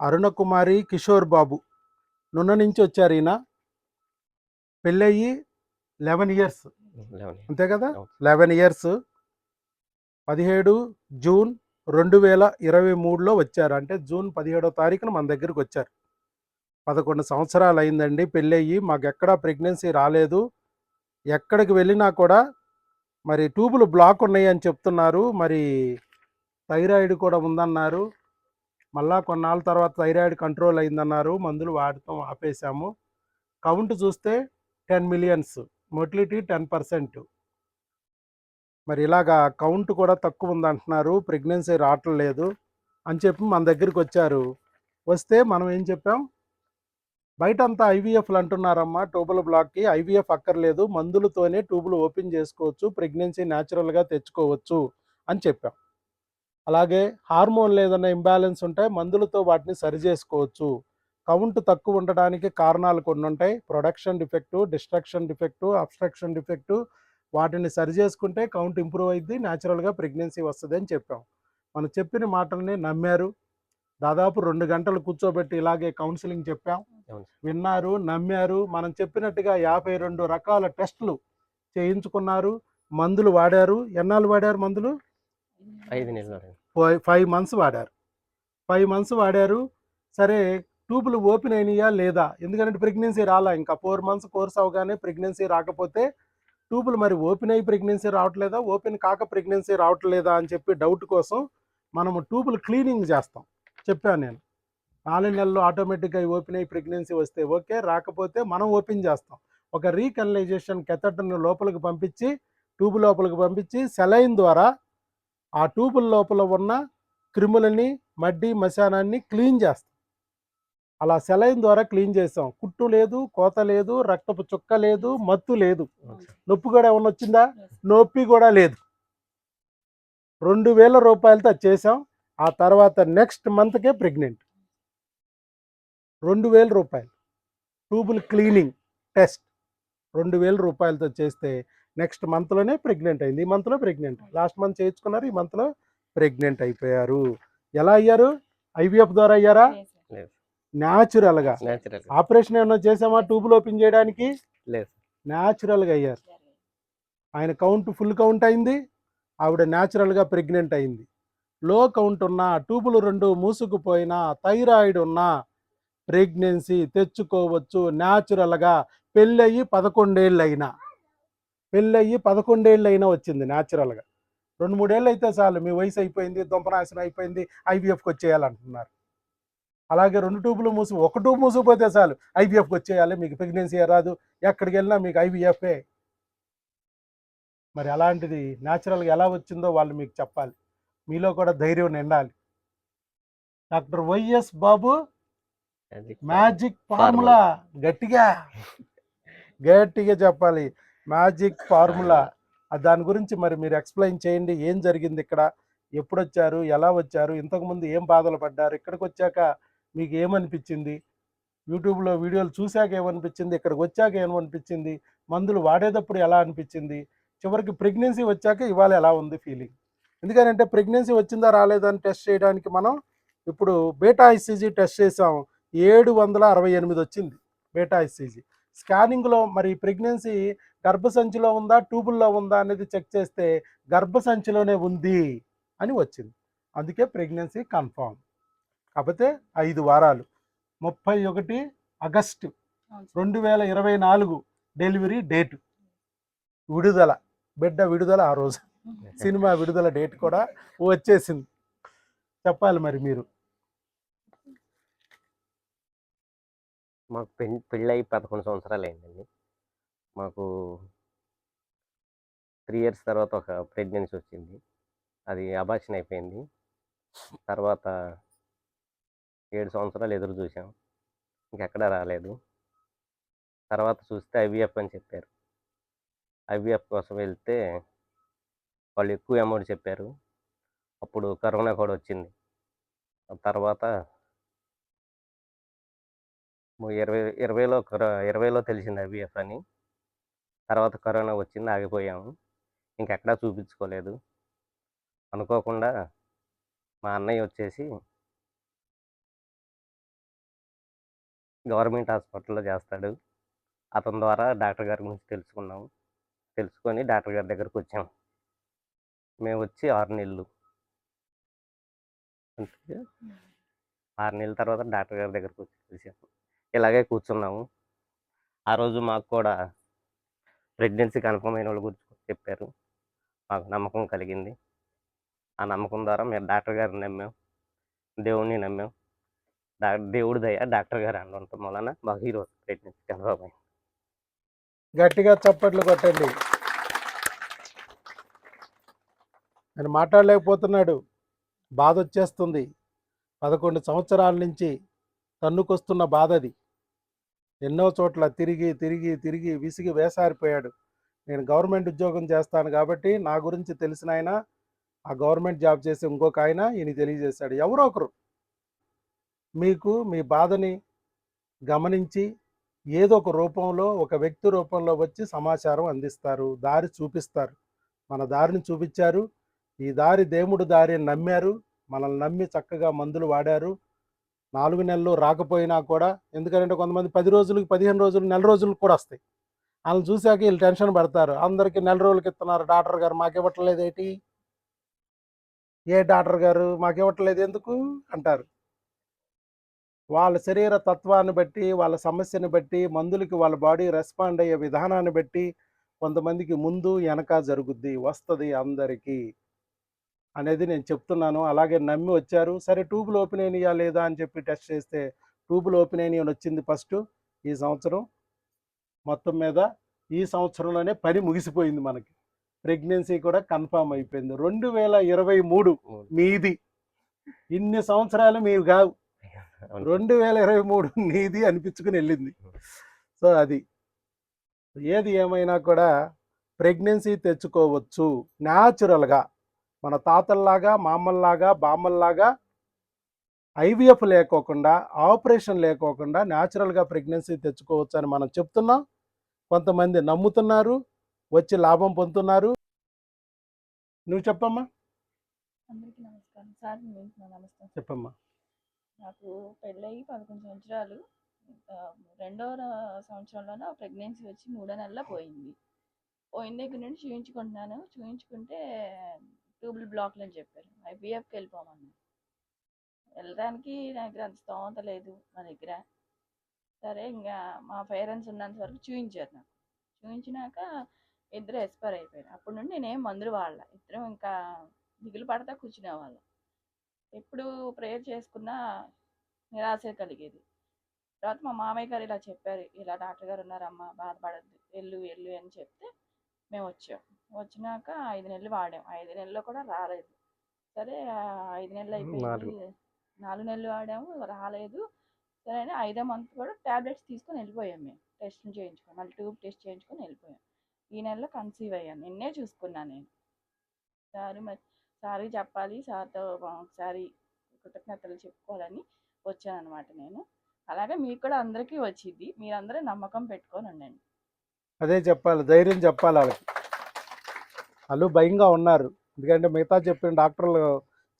అరుణకుమారి కిషోర్ బాబు. నున్న నుంచి వచ్చారు ఈయన. పెళ్ళయి లెవెన్ ఇయర్స్ అంతే కదా. లెవెన్ ఇయర్స్ పదిహేడు జూన్ రెండు వేల ఇరవై మూడులో వచ్చారు. అంటే జూన్ పదిహేడో తారీఖున మన దగ్గరికి వచ్చారు. పదకొండు సంవత్సరాలు అయిందండి. పెళ్ళయ్యి. మాకు ఎక్కడా ప్రెగ్నెన్సీ రాలేదు. ఎక్కడికి వెళ్ళినా కూడా మరి ట్యూబులు బ్లాక్ ఉన్నాయి అని చెప్తున్నారు. మరి థైరాయిడ్ కూడా ఉందన్నారు. మళ్ళా కొన్నాళ్ళ తర్వాత థైరాయిడ్ కంట్రోల్ అయిందన్నారు. మందులు వాడటం ఆపేశాము. కౌంట్ చూస్తే ten millions motility ten percent. మరి ఇలాగా కౌంట్ కూడా తక్కువ ఉందంటున్నారు. ప్రెగ్నెన్సీ రావట్లేదు అని చెప్పి మన దగ్గరికి వచ్చారు. వస్తే మనం ఏం చెప్పాం? బయట అంతా ఐవీఎఫ్లు అంటున్నారమ్మా ట్యూబుల్ బ్లాక్కి. ఐవీఎఫ్ అక్కర్లేదు. మందులతోనే ట్యూబులు ఓపెన్ చేసుకోవచ్చు. ప్రెగ్నెన్సీ న్యాచురల్గా తెచ్చుకోవచ్చు అని చెప్పాం. అలాగే హార్మోన్ ఏదైనా ఇంబ్యాలెన్స్ ఉంటే మందులతో వాటిని సరి చేసుకోవచ్చు. కౌంట్ తక్కువ ఉండడానికి కారణాలు కొన్ని ఉంటాయి. Production defect destruction defect obstruction defect వాటిని సరి చేసుకుంటే కౌంట్ ఇంప్రూవ్ అయింది న్యాచురల్గా ప్రెగ్నెన్సీ వస్తుంది అని చెప్పాం. మనం చెప్పిన మాటల్ని నమ్మారు. దాదాపు రెండు గంటలు కూర్చోబెట్టి ఇలాగే కౌన్సిలింగ్ చెప్పాం. విన్నారు నమ్మారు. మనం చెప్పినట్టుగా యాభై రెండు రకాల టెస్టులు చేయించుకున్నారు. మందులు వాడారు. ఎన్నాళ్ళు వాడారు మందులు? ఐదు నెలలు ఫైవ్ ఫైవ్ మంత్స్ వాడారు. ఫైవ్ మంత్స్ వాడారు. సరే ట్యూబులు ఓపెన్ అయినాయా లేదా? ఎందుకంటే ప్రెగ్నెన్సీ రాలా ఇంకా ఫోర్ మంత్స్ కోర్స్ అవగానే ప్రెగ్నెన్సీ రాకపోతే ట్యూబులు మరి ఓపెన్ అయ్యి ప్రెగ్నెన్సీ రావట్లేదా? ఓపెన్ కాక ప్రెగ్నెన్సీ రావట్లేదా అని చెప్పి డౌట్ కోసం మనము ట్యూబులు క్లీనింగ్ చేస్తాం. చెప్పాను నేను. నాలుగు నెలలు ఆటోమేటిక్గా ఓపెన్ అయ్యి ప్రెగ్నెన్సీ వస్తే ఓకే రాకపోతే మనం ఓపెన్ చేస్తాం. ఒక రీకనలైజేషన్ కెథటర్ని లోపలికి పంపించి ట్యూబ్ లోపలికి పంపించి సెలైన్ ద్వారా ఆ ట్యూబుల లోపల ఉన్న క్రిములని మడ్డి మశానాన్ని క్లీన్ చేస్తాం. అలా సెలైన్ ద్వారా క్లీన్ చేస్తాం కుట్టు లేదు కోత లేదు రక్తపు చుక్క లేదు మత్తు లేదు. నొప్పి కూడా ఏమన్నా వచ్చిందా? నొప్పి కూడా లేదు. రెండు వేల రూపాయలతో చేసాం. ఆ తర్వాత నెక్స్ట్ మంత్కే ప్రెగ్నెంట్. రెండు వేల రూపాయలు. Tubal cleaning test. రెండు వేల రూపాయలతో చేస్తే నెక్స్ట్ మంత్లోనే ప్రెగ్నెంట్ అయింది. ఈ మంత్లో ప్రెగ్నెంట్. లాస్ట్ మంత్ చేయించుకున్నారు. ఈ మంత్లో ప్రెగ్నెంట్ అయిపోయారు. ఎలా అయ్యారు? ఐవీఎఫ్ ద్వారా అయ్యారా? లేదు న్యాచురల్గా. న్యాచురల్ ఆపరేషన్ ఏమన్నా చేసామా ట్యూబుల్ ఓపెన్ చేయడానికి? లేదు న్యాచురల్గా అయ్యారు. ఆయన కౌంట్ ఫుల్ కౌంట్ అయింది. ఆవిడ న్యాచురల్గా ప్రెగ్నెంట్ అయింది. లో కౌంట్ ఉన్నా ట్యూబులు రెండు మూసుకుపోయినా థైరాయిడ్ ఉన్నా ప్రెగ్నెన్సీ తెచ్చుకోవచ్చు. న్యాచురల్గా పెళ్ళయి పదకొండేళ్ళు అయినా పెళ్ళయి పదకొండేళ్ళు అయినా వచ్చింది న్యాచురల్గా. రెండు మూడేళ్ళు అయితే చాలు మీ వయసు అయిపోయింది దుంపనాశనం అయిపోయింది ఐవీఎఫ్కి వచ్చేయాలంటున్నారు. అలాగే రెండు ట్యూబులు మూసి ఒక ట్యూబ్ మూసిపోతే చాలు ఐవీఎఫ్కి వచ్చేయాలి మీకు ప్రెగ్నెన్సీ రాదు ఎక్కడికి వెళ్ళినా మీకు ఐవీఎఫ్ఏ మరి అలాంటిది న్యాచురల్గా ఎలా వచ్చిందో వాళ్ళు మీకు చెప్పాలి. మీలో కూడా ధైర్యం నిండాలి. Doctor YS Babu magic formula గట్టిగా గట్టిగా చెప్పాలి. Magic formula. దాని గురించి మరి మీరు ఎక్స్ప్లెయిన్ చేయండి. ఏం జరిగింది ఇక్కడ? ఎప్పుడు వచ్చారు ఎలా వచ్చారు? ఇంతకుముందు ఏం బాధలు పడ్డారు? ఇక్కడికి వచ్చాక మీకు ఏమనిపించింది? యూట్యూబ్లో వీడియోలు చూశాక ఏమనిపించింది? ఇక్కడికి వచ్చాక ఏమనిపించింది? మందులు వాడేటప్పుడు ఎలా అనిపించింది? చివరికి ప్రెగ్నెన్సీ వచ్చాక ఇవాళ ఎలా ఉంది ఫీలింగ్? ఎందుకంటే ప్రెగ్నెన్సీ వచ్చిందా రాలేదా అని టెస్ట్ చేయడానికి మనం ఇప్పుడు బేటా ఐసీజీ టెస్ట్ చేసాం ఏడు వందల అరవై ఎనిమిది వచ్చింది బేటా ఐసీజీ స్కానింగ్లో మరి ప్రెగ్నెన్సీ గర్భసంచిలో ఉందా ట్యూబుల్లో ఉందా అనేది చెక్ చేస్తే గర్భసంచిలోనే ఉంది అని వచ్చింది. అందుకే ప్రెగ్నెన్సీ కన్ఫామ్. కాకపోతే ఐదు వారాలు. ముప్పై ఒకటి ఆగస్టు రెండు వేల ఇరవై నాలుగు డెలివరీ డేట్. విడుదల. బిడ్డ విడుదల ఆ రోజు. సినిమా విడుదల డేట్ కూడా వచ్చేసింది. చెప్పాలి మరి మీరు. మాకు పెళ్ళి పెళ్ళయి పదకొండు సంవత్సరాలు అయిందండి. మాకు త్రీ ఇయర్స్ తర్వాత ఒక ప్రెగ్నెన్సీ వచ్చింది. అది అబాషన్ అయిపోయింది. తర్వాత ఏడు సంవత్సరాలు ఎదురు చూసాం ఇంకెక్కడా రాలేదు. తర్వాత చూస్తే ఐవీఎఫ్ అని చెప్పారు. ఐవీఎఫ్ కోసం వెళ్తే వాళ్ళు ఎక్కువ అమౌంట్ చెప్పారు. అప్పుడు కరోనా కూడా వచ్చింది. తర్వాత ఇరవై ఇరవైలో ఇరవైలో తెలిసింది ఐవీఎఫ్ అని. తర్వాత కరోనా వచ్చింది ఆగిపోయాము ఇంకెక్కడా చూపించుకోలేదు. అనుకోకుండా మా అన్నయ్య వచ్చేసి గవర్నమెంట్ హాస్పిటల్లో చేస్తాడు. అతని ద్వారా డాక్టర్ గారి గురించి తెలుసుకున్నాము తెలుసుకొని డాక్టర్ గారి దగ్గరకు వచ్చాం. మేము వచ్చి ఆరు నెలలు. ఆరు నెలల తర్వాత డాక్టర్ గారి దగ్గరకు వచ్చి కలిసాము ఇలాగే కూర్చున్నాము. ఆ రోజు మాకు కూడా ప్రెగ్నెన్సీ కన్ఫర్మ్ అయిన వాళ్ళ గురించి చెప్పారు. మాకు నమ్మకం కలిగింది. ఆ నమ్మకం ద్వారా మేము డాక్టర్ గారిని నమ్మాం. దేవుడిని నమ్మాం. డా దేవుడి దయ డాక్టర్ గారు అనడం వలన మాకు ఈరోజు ప్రెగ్నెన్సీ కన్ఫర్మ్ అయింది గట్టిగా చప్పట్లు కొట్టండి. నేను మాట్లాడలేకపోతున్నాడు. బాధ వచ్చేస్తుంది పదకొండు సంవత్సరాల నుంచి తన్నుకొస్తున్న బాధ అది ఎన్నో చోట్ల తిరిగి తిరిగి తిరిగి విసిగి వేసారిపోయాడు. నేను గవర్నమెంట్ ఉద్యోగం చేస్తాను కాబట్టి నా గురించి తెలిసిన ఆయన ఆ గవర్నమెంట్ జాబ్ చేసే ఇంకొక ఆయన ఈయన తెలియజేశాడు. ఎవరో ఒకరు. మీకు మీ బాధని గమనించి ఏదో ఒక రూపంలో ఒక వ్యక్తి రూపంలో వచ్చి సమాచారం అందిస్తారు. దారి చూపిస్తారు. మన దారిని చూపించారు. ఈ దారి దేవుడు దారి అని నమ్మారు. మనల్ని నమ్మి చక్కగా మందులు వాడారు. నాలుగు నెలలు రాకపోయినా కూడా ఎందుకంటే కొంతమంది పది రోజులకి పదిహేను రోజులు నెల రోజులకు కూడా వస్తాయి. వాళ్ళని చూశాక వీళ్ళు టెన్షన్ పడతారు. అందరికీ నెల రోజులకి ఇస్తున్నారు. డాక్టర్ గారు మాకు ఇవ్వట్లేదు ఏంటి? ఏ డాక్టర్ గారు మాకు ఇవ్వట్లేదు ఎందుకు? అంటారు. వాళ్ళ శరీర తత్వాన్ని బట్టి వాళ్ళ సమస్యని బట్టి మందులకి వాళ్ళ బాడీ రెస్పాండ్ అయ్యే విధానాన్ని బట్టి కొంతమందికి ముందు వెనక జరుగుద్ది వస్తుంది అందరికీ. అనేది నేను చెప్తున్నాను. అలాగే నమ్మి వచ్చారు. సరే ట్యూబులు ఓపెన్ అయినాయా లేదా అని చెప్పి టెస్ట్ చేస్తే ట్యూబులు ఓపెన్ అయినాయి అని వచ్చింది ఫస్ట్ ఈ సంవత్సరం. మొత్తం మీద ఈ సంవత్సరంలోనే పని ముగిసిపోయింది మనకి. ప్రెగ్నెన్సీ కూడా కన్ఫామ్ అయిపోయింది. రెండు వేల ఇరవై మూడు మీది. ఇన్ని సంవత్సరాలు మీవి కావు. రెండు వేల ఇరవై మూడు నీది అనిపించుకుని వెళ్ళింది. సో అది. ఏది ఏమైనా కూడా ప్రెగ్నెన్సీ తెచ్చుకోవచ్చు. న్యాచురల్గా. మన తాతల్లాగా మామల్లాగా బామ్మల్లాగా ఐవీఎఫ్ లేకోకుండా ఆపరేషన్ లేకోకుండా న్యాచురల్గా ప్రెగ్నెన్సీ తెచ్చుకోవచ్చు అని మనం చెప్తున్నాం. కొంతమంది నమ్ముతున్నారు వచ్చి లాభం పొందుతున్నారు. నువ్వు చెప్పమ్మా. అందరికీ నమస్కారం. సార్ నమస్కారం చెప్పమ్మా. నాకు పెళ్ళయి పదకొండు సంవత్సరాలు. రెండవ సంవత్సరంలోనే ప్రెగ్నెన్సీ వచ్చి మూడో నెలల పోయింది. పోయిన దగ్గర నుండి చూయించుకుంటున్నాను. చూయించుకుంటే ట్యూబుల్ బ్లాక్లు అని చెప్పారు. ఐపీఎఫ్కి వెళ్ళిపోమన్నారు. వెళ్ళడానికి నా దగ్గర అంత స్తోమత లేదు మా దగ్గర. సరే ఇంకా మా పేరెంట్స్ ఉన్నంత వరకు చూయించారు నాకు. చూయించినాక ఇద్దరు ఎక్స్పైర్ అయిపోయారు. అప్పటి నుండి నేనేం మందులు వాళ్ళ ఇద్దరం ఇంకా దిగులు పడతా కూర్చునే వాళ్ళం ఎప్పుడు ప్రేయర్ చేసుకున్నా నిరాశ కలిగేది. తర్వాత మా మామయ్య గారు ఇలా చెప్పారు. ఇలా డాక్టర్ గారు ఉన్నారమ్మా బాధపడద్దు. వెళ్ళు వెళ్ళు అని చెప్తే మేము వచ్చాం. వచ్చినాక ఐదు నెలలు వాడాం. ఐదు నెలల్లో కూడా రాలేదు. సరే ఐదు నెలలు అయిపోయింది నాలుగు. నెలలు వాడాము రాలేదు. సరే అని ఐదో మంత్ కూడా ట్యాబ్లెట్స్ తీసుకొని వెళ్ళిపోయాం మేము. టెస్ట్ చేయించుకొని మళ్ళీ ట్యూబ్ టెస్ట్ చేయించుకొని వెళ్ళిపోయాం. ఈ నెలలో కన్సీవ్ అయ్యాను. నిన్నే చూసుకున్నాను నేను. సారీ మరి సారీ చెప్పాలి. సార్తో ఒకసారి కృతజ్ఞతలు చెప్పుకోవాలని వచ్చాను అనమాట నేను. అలాగే మీకు కూడా అందరికీ వచ్చింది. మీరందరూ నమ్మకం పెట్టుకొని ఉండండి. అదే చెప్పాలి ధైర్యం చెప్పాలి వాళ్ళకి. వాళ్ళు భయంగా ఉన్నారు. ఎందుకంటే మిగతా చెప్పిన డాక్టర్లు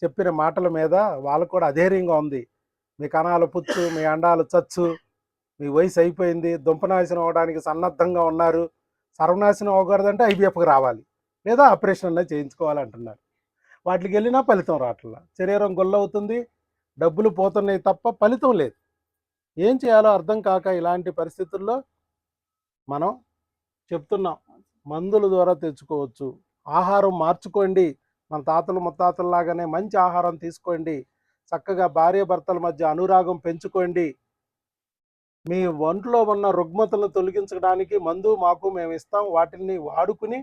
చెప్పిన మాటల మీద వాళ్ళకు కూడా అధైర్యంగా ఉంది. మీ కణాలు పుచ్చు మీ అండాలు చచ్చు మీ వయసు అయిపోయింది దుంపనాశనం అవడానికి సన్నద్ధంగా ఉన్నారు. సర్వనాశనం అవ్వకూడదంటే ఐబీఎఫ్కి రావాలి. లేదా ఆపరేషన్ అన్నది చేయించుకోవాలి అంటున్నారు వాటికి వెళ్ళినా ఫలితం రావట్లా. శరీరం గొల్లవుతుంది డబ్బులు పోతున్నాయి తప్ప ఫలితం లేదు. ఏం చేయాలో అర్థం కాక ఇలాంటి పరిస్థితుల్లో మనం చెప్తున్నాం. మందుల ద్వారా తెచ్చుకోవచ్చు. ఆహారం మార్చుకోండి. మన తాతలు ముత్తాతల్లాగానే మంచి ఆహారం తీసుకోండి. చక్కగా భార్య భర్తల మధ్య అనురాగం పెంచుకోండి. మీ ఒంట్లో ఉన్న రుగ్మతలను తొలగించడానికి మందు మాకు మేము ఇస్తాం. వాటిని వాడుకుని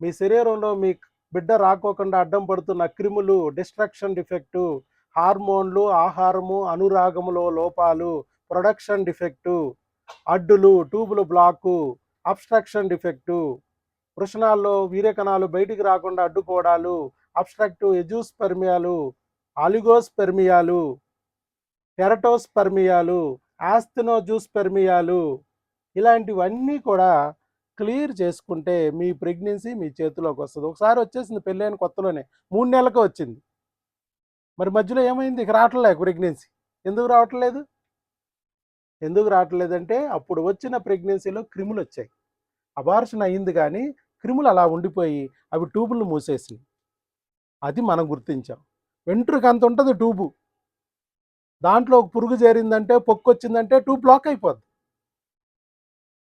మీ శరీరంలో మీ బిడ్డ రాకోకుండా అడ్డం పడుతున్న క్రిములు డిస్ట్రక్షన్ డిఫెక్టు హార్మోన్లు ఆహారము అనురాగములో లోపాలు ప్రొడక్షన్ డిఫెక్టు అడ్డులు ట్యూబులు బ్లాకు అబ్స్ట్రక్షన్ డిఫెక్టు వృషణాల్లో వీర్యకణాలు బయటికి రాకుండా అడ్డుకోవడాలు అబ్స్ట్రక్టివ్ ఎజూస్పెర్మియాలు ఆలిగోస్పెర్మియాలు టెరటోస్పెర్మియాలు ఆస్థినోజూస్పెర్మియాలు ఇలాంటివన్నీ కూడా క్లియర్ చేసుకుంటే మీ ప్రెగ్నెన్సీ మీ చేతిలోకి వస్తుంది. ఒకసారి వచ్చేసింది పెళ్ళైన కొత్తలోనే. మూడు నెలలకు వచ్చింది. మరి మధ్యలో ఏమైంది? ఇక రావట్లేదు ప్రెగ్నెన్సీ. ఎందుకు రావట్లేదు? ఎందుకు రావట్లేదంటే అప్పుడు వచ్చిన ప్రెగ్నెన్సీలో క్రిములు వచ్చాయి అబార్షన్ అయింది కానీ క్రిములు అలా ఉండిపోయి అవి ట్యూబులను మూసేసినాయి. అది మనం గుర్తించాం. వెంట్రుక అంత ఉంటుంది ట్యూబు. దాంట్లో ఒక పురుగు చేరిందంటే పొక్కు వచ్చిందంటే ట్యూబ్ బ్లాక్ అయిపోద్ది.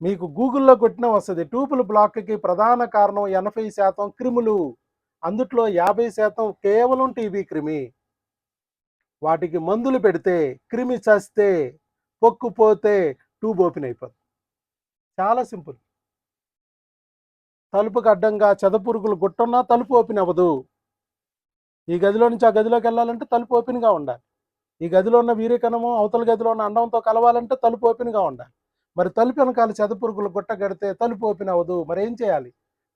మీకు గూగుల్లో కొట్టినా వస్తుంది ట్యూబుల బ్లాక్కి ప్రధాన కారణం ఎనభై శాతం క్రిములు. అందుట్లో యాభై శాతం కేవలం టీబీ క్రిమి. వాటికి మందులు పెడితే క్రిమి చస్తే పొక్కు పోతే ట్యూబ్ ఓపెన్ అయిపోద్ది. చాలా సింపుల్. తలుపుకు అడ్డంగా చెదపురుగులు గుట్టున్నా తలుపు ఓపెన్ అవ్వదు. ఈ గదిలో నుంచి ఆ గదిలోకి వెళ్ళాలంటే తలుపు ఓపెన్గా ఉండాలి. ఈ గదిలో ఉన్న వీరికణము అవతల గదిలో ఉన్న అండంతో కలవాలంటే తలుపు ఓపెన్గా ఉండాలి. మరి తలుపు వెనకాల చెదపురుగులు గుట్ట కడితే తలుపు ఓపెన్ అవ్వదు. మరి ఏం చేయాలి?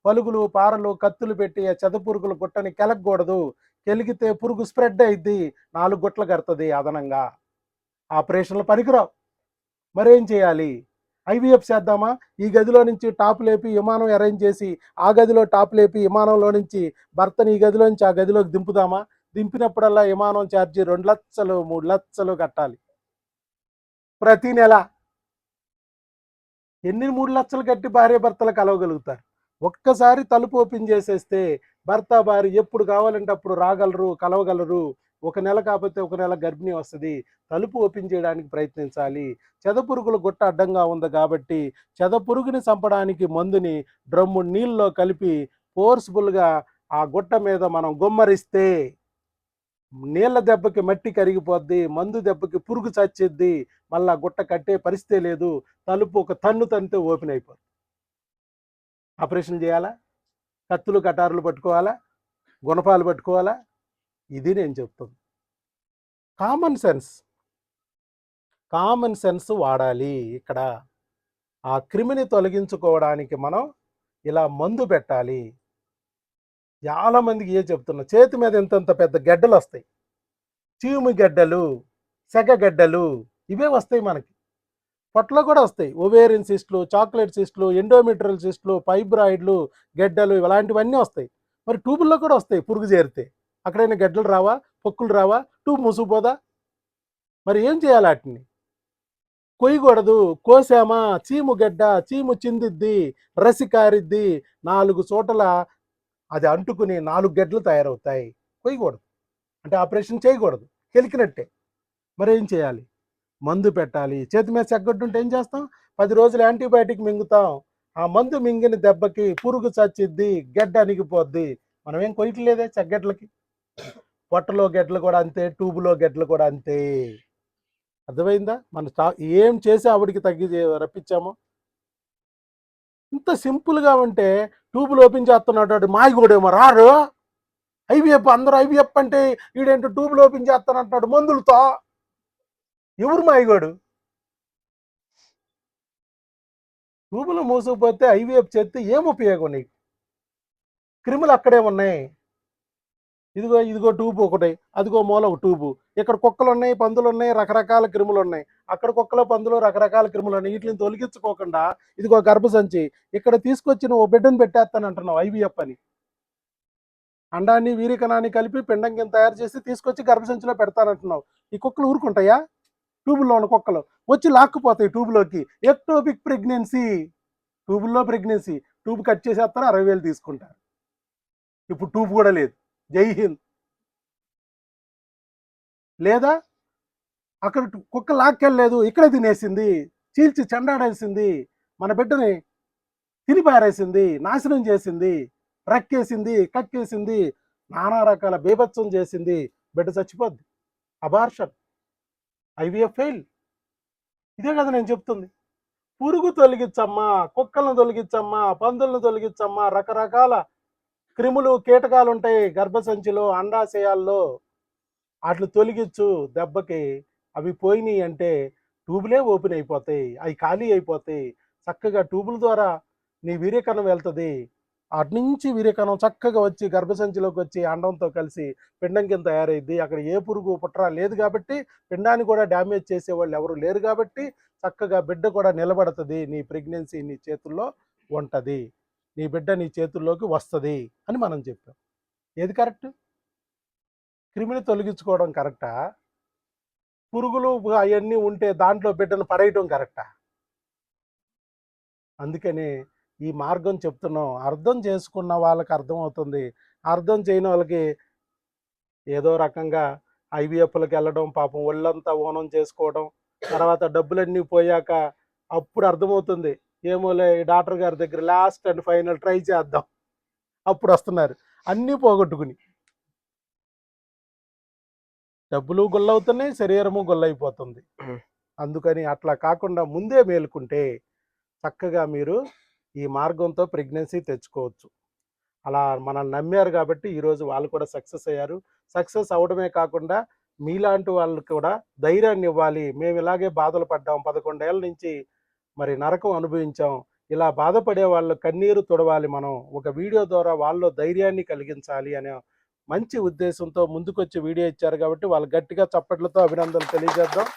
పలుగులు పారలు కత్తులు పెట్టి ఆ చెదపురుగులు గుట్టని కెలకూడదు కెలిగితే పురుగు స్ప్రెడ్ అయింది నాలుగు గుట్లు కడుతుంది అదనంగా. ఆపరేషన్లు పనికిరావు. మరేం చేయాలి? ఐవీఎఫ్ చేద్దామా? ఈ గదిలో నుంచి టాప్ లేపి విమానం అరేంజ్ చేసి ఆ గదిలో టాప్ లేపి విమానంలో నుంచి భర్తని ఈ గదిలో నుంచి ఆ గదిలోకి దింపుదామా? దింపినప్పుడల్లా విమానం ఛార్జీ రెండు లక్షలు మూడు లక్షలు కట్టాలి. ప్రతి నెల. ఎన్ని మూడు లక్షలు కట్టి భార్య భర్తలు కలవగలుగుతారు? ఒక్కసారి తలుపు ఓపెన్ చేసేస్తే భర్త భార్య ఎప్పుడు కావాలంటే అప్పుడు రాగలరు కలవగలరు. ఒక నెల కాకపోతే ఒక నెల గర్భిణీ వస్తుంది. తలుపు ఓపెన్ చేయడానికి ప్రయత్నించాలి. చెదపురుగుల గుట్ట అడ్డంగా ఉంది కాబట్టి చెదపురుగుని చంపడానికి మందుని డ్రమ్ము నీళ్ళలో కలిపి ఫోర్స్ఫుల్గా ఆ గుట్ట మీద మనం గుమ్మరిస్తే నీళ్ళ దెబ్బకి మట్టి కరిగిపోద్ది మందు దెబ్బకి పురుగు చచ్చిద్ది మళ్ళా గుట్ట కట్టే పరిస్థితే లేదు. తలుపు ఒక తన్ను తంతే ఓపెన్ అయిపోద్ది. ఆపరేషన్ చేయాలా? కత్తులు కటారులు పట్టుకోవాలా? గుణపాలు పట్టుకోవాలా? ఇది నేను చెప్తుంది. కామన్ సెన్స్ కామన్ సెన్స్ వాడాలి. ఇక్కడ ఆ క్రిమిని తొలగించుకోవడానికి మనం ఇలా మందు పెట్టాలి. చాలామందికి ఏ చెప్తున్నా. చేతి మీద ఇంతంత పెద్ద గడ్డలు వస్తాయి. చీము గడ్డలు సెగగడ్డలు ఇవే వస్తాయి మనకి. పొట్ల కూడా వస్తాయి. ఓవేరియన్ సిస్ట్లు చాక్లెట్ సిస్ట్లు ఎండోమెట్రియల్ సిస్ట్లు ఫైబ్రాయిడ్లు గడ్డలు ఇలాంటివన్నీ వస్తాయి. మరి ట్యూబుల్లో కూడా వస్తాయి పురుగు చేరితే. అక్కడైనా గడ్డలు రావా పొక్కులు రావా టూ మూసుకుపోదా? మరి ఏం చేయాలి వాటిని? కొయ్యకూడదు కోసామా చీము గడ్డ చీము చిందిద్ది రసి కారిద్ది నాలుగు చోటల అది అంటుకుని నాలుగు గడ్డలు తయారవుతాయి. కొయ్యకూడదు. అంటే ఆపరేషన్ చేయకూడదు. కెలికినట్టే. మరి ఏం చేయాలి? మందు పెట్టాలి. చేతి మీద చెగ్గొడ్డు ఉంటే ఏం చేస్తాం? పది రోజులు యాంటీబయాటిక్ మింగుతాం. ఆ మందు మింగిన దెబ్బకి పురుగు చచ్చిద్ది గడ్డ అణిగిపోద్ది. మనం ఏం కొయ్యట్లేదే చెగ్గడ్లకి? పొట్టలో గెడ్లు కూడా అంతే ట్యూబ్లో గెడ్లు కూడా అంతే. అర్థమైందా? మన ఏం చేసి ఆవిడికి తగ్గి చే- రప్పించాము? ఇంత సింపుల్గా ఉంటే ట్యూబులు ఓపెన్ చేస్తున్నాడు మాయగోడేమో రారు ఐవీఎఫ్ అందరూ ఐవీఎఫ్ అంటే ఈడేంటో ట్యూబులు ఓపెన్ చేస్తానంటున్నాడు మందులతో? ఎవరు మాయగోడు? ట్యూబులు మూసుకుపోతే ఐవీఎఫ్ చేస్తే ఏం ఉపయోగం నీకు? క్రిములు అక్కడే ఉన్నాయి. ఇదిగో ఇదిగో ట్యూబ్ ఒకటి అదిగో మూల ఒక ట్యూబు ఇక్కడ కుక్కలు ఉన్నాయి పందులు ఉన్నాయి రకరకాల క్రిములు ఉన్నాయి అక్కడ కుక్కలు పందులు రకరకాల క్రిములు ఉన్నాయి వీటిని తొలగించుకోకుండా ఇదిగో గర్భసంచి ఇక్కడ తీసుకొచ్చి నువ్వు బిడ్డను పెట్టేస్తాను అంటున్నావు ఐవీఎఫ్ అని. అండాన్ని వీరికణాన్ని కలిపి పిండం కింద తయారు చేసి తీసుకొచ్చి గర్భసంచిలో పెడతానంటున్నావు. ఈ కుక్కలు ఊరుకుంటాయా? ట్యూబుల్లో ఉన్న కుక్కలు. వచ్చి లాక్కుపోతాయి ట్యూబ్లోకి ఎక్టోపిక్ ప్రెగ్నెన్సీ. ట్యూబుల్లో ప్రెగ్నెన్సీ. ట్యూబ్ కట్ చేసేస్తారు? అరవై వేలు తీసుకుంటారు. ఇప్పుడు ట్యూబ్ కూడా లేదు. జై హింద్. లేదా అక్కడ కుక్క లాక్కెళ్ళలేదు ఇక్కడే తినేసింది చీల్చి చెండాడేసింది మన బిడ్డని తినిపారేసింది నాశనం చేసింది రక్కేసింది కక్కేసింది నానా రకాల బీభత్సం చేసింది బిడ్డ చచ్చిపోద్ది. అబార్షన్ ఐవీఎఫ్ ఫెయిల్ ఇదే కదా నేను చెప్తుంది. పురుగు తొలగించమ్మా కుక్కలను తొలగించమ్మా పందులను తొలగించమ్మా రకరకాల క్రిములు కీటకాలు ఉంటాయి గర్భసంచిలో అండాశయాల్లో. వాటిని తొలగించు దెబ్బకి అవి పోయినాయి అంటే ట్యూబులే ఓపెన్ అయిపోతాయి. అవి ఖాళీ అయిపోతాయి. చక్కగా ట్యూబుల ద్వారా నీ వీర్యకణం వెళ్తుంది. అటు నుంచి వీర్యకణం చక్కగా వచ్చి గర్భసంచిలోకి వచ్చి అండంతో కలిసి పిండం కింద తయారైద్ది. అక్కడ ఏ పురుగు పుట్ర లేదు కాబట్టి పిండాన్ని కూడా డ్యామేజ్ చేసేవాళ్ళు ఎవరు లేరు కాబట్టి చక్కగా బిడ్డ కూడా నిలబడుతుంది నీ ప్రెగ్నెన్సీ నీ చేతుల్లో ఉంటుంది. నీ బిడ్డ నీ చేతుల్లోకి వస్తుంది అని మనం చెప్పాం. ఏది కరెక్ట్? క్రిమిని తొలగించుకోవడం కరెక్టా? పురుగులు అవన్నీ ఉంటే దాంట్లో బిడ్డను పడేయటం కరెక్టా? అందుకని ఈ మార్గం చెప్తున్నాం. అర్థం చేసుకున్న వాళ్ళకి అర్థం అవుతుంది అర్థం చేయని వాళ్ళకి ఏదో రకంగా ఐవీఎఫ్లకు వెళ్ళడం పాపం ఒళ్ళంతా ఓనం చేసుకోవడం తర్వాత డబ్బులన్నీ పోయాక అప్పుడు అర్థమవుతుంది. ఏమోలే డాక్టర్ గారి దగ్గర లాస్ట్ అండ్ ఫైనల్ ట్రై చేద్దాం. అప్పుడు వస్తున్నారు. అన్నీ పోగొట్టుకుని. డబ్బులు గుల్లవుతున్నాయి శరీరము గుల్లైపోతుంది. అందుకని అట్లా కాకుండా ముందే మేలుకుంటే చక్కగా మీరు ఈ మార్గంతో ప్రెగ్నెన్సీ తెచ్చుకోవచ్చు. అలా మనల్ని నమ్మారు కాబట్టి ఈరోజు వాళ్ళు కూడా సక్సెస్ అయ్యారు. సక్సెస్ అవడమే కాకుండా మీలాంటి వాళ్ళు కూడా ధైర్యాన్ని ఇవ్వాలి. మేము ఇలాగే బాధలు పడ్డాం. పదకొండేళ్ళ నుంచి మరి నరకం అనుభవించాం. ఇలా బాధపడే వాళ్ళు కన్నీరు తుడవాలి మనం. ఒక వీడియో ద్వారా వాళ్ళలో ధైర్యాన్ని కలిగించాలి అనే మంచి ఉద్దేశంతో ముందుకొచ్చి వీడియో ఇచ్చారు కాబట్టి వాళ్ళు గట్టిగా చప్పట్లతో అభినందనలు తెలియజేద్దాం.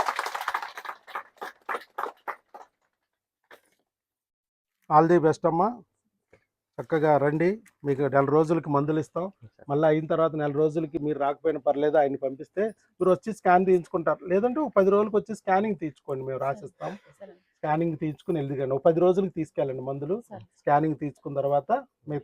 ఆల్ ది బెస్ట్ అమ్మా. చక్కగా రండి. మీకు నెల రోజులకి మందులు ఇస్తాం. మళ్ళీ అయిన తర్వాత నెల రోజులకి మీరు రాకపోయినా పర్లేదు ఆయన పంపిస్తే మీరు వచ్చి స్కాన్ తీయించుకుంటారు. లేదంటే ఒక పది రోజులకి వచ్చి స్కానింగ్ తీయించుకోండి మేము రాసిస్తాం. స్కానింగ్ తీయించుకుని వెళ్ళిదండి ఒక పది రోజులకి తీసుకెళ్ళండి మందులు. స్కానింగ్ తీసుకున్న తర్వాత మీ